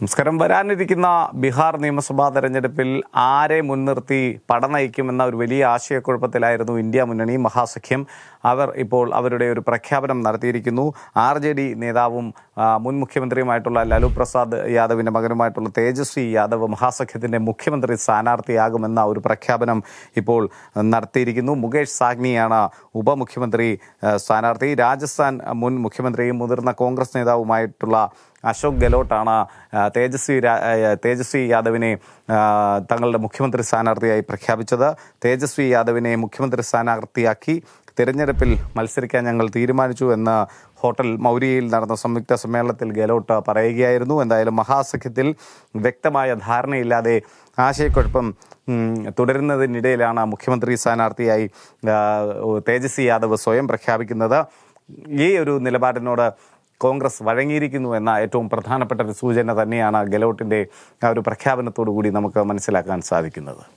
നമസ്കാരം. വരാനിരിക്കുന്ന ബീഹാർ നിയമസഭാ തെരഞ്ഞെടുപ്പിൽ ആരെ മുൻനിർത്തി പട നയിക്കുമെന്ന ഒരു വലിയ ആശയക്കുഴപ്പത്തിലായിരുന്നു ഇന്ത്യ മുന്നണി മഹാസഖ്യം. അവർ ഇപ്പോൾ അവരുടെ ഒരു പ്രഖ്യാപനം നടത്തിയിരിക്കുന്നു. ആർ ജെ ഡി നേതാവും മുൻ മുഖ്യമന്ത്രിയുമായിട്ടുള്ള ലാലു പ്രസാദ് യാദവിന്റെ മകനുമായിട്ടുള്ള തേജസ്വി യാദവ് മഹാസഖ്യത്തിന്റെ മുഖ്യമന്ത്രി സ്ഥാനാർത്ഥിയാകുമെന്ന ഒരു പ്രഖ്യാപനം ഇപ്പോൾ നടത്തിയിരിക്കുന്നു. മുകേഷ് സാഗ്നിയാണ് ഉപമുഖ്യമന്ത്രി സ്ഥാനാർത്ഥി. രാജസ്ഥാൻ മുൻ മുഖ്യമന്ത്രിയും മുതിർന്ന കോൺഗ്രസ് നേതാവുമായിട്ടുള്ള അശോക് ഗെലോട്ടാണ് തേജസ്വി തേജസ്വി യാദവിനെ തങ്ങളുടെ മുഖ്യമന്ത്രി സ്ഥാനാർത്ഥിയായി പ്രഖ്യാപിച്ചത്. തേജസ്വി യാദവിനെ മുഖ്യമന്ത്രി സ്ഥാനാർത്ഥിയാക്കി തിരഞ്ഞെടുപ്പിൽ മത്സരിക്കാൻ ഞങ്ങൾ തീരുമാനിച്ചു എന്ന് ഹോട്ടൽ മൗര്യയിൽ നടന്ന സംയുക്ത സമ്മേളനത്തിൽ ഗെലോട്ട് പറയുകയായിരുന്നു. എന്തായാലും മഹാസഖ്യത്തിൽ വ്യക്തമായ ധാരണയില്ലാതെ ആശയക്കുഴപ്പം തുടരുന്നതിനിടയിലാണ് മുഖ്യമന്ത്രി സ്ഥാനാർത്ഥിയായി തേജസ്വി യാദവ് സ്വയം പ്രഖ്യാപിക്കുന്നത്. ഈ ഒരു നിലപാടിനോട് കോൺഗ്രസ് വഴങ്ങിയിരിക്കുന്നു എന്ന ഏറ്റവും പ്രധാനപ്പെട്ട ഒരു സൂചന തന്നെയാണ് ഗെലോട്ടിന്റെ ആ ഒരു പ്രഖ്യാപനത്തോടു കൂടി നമുക്ക് മനസ്സിലാക്കാൻ സാധിക്കുന്നത്.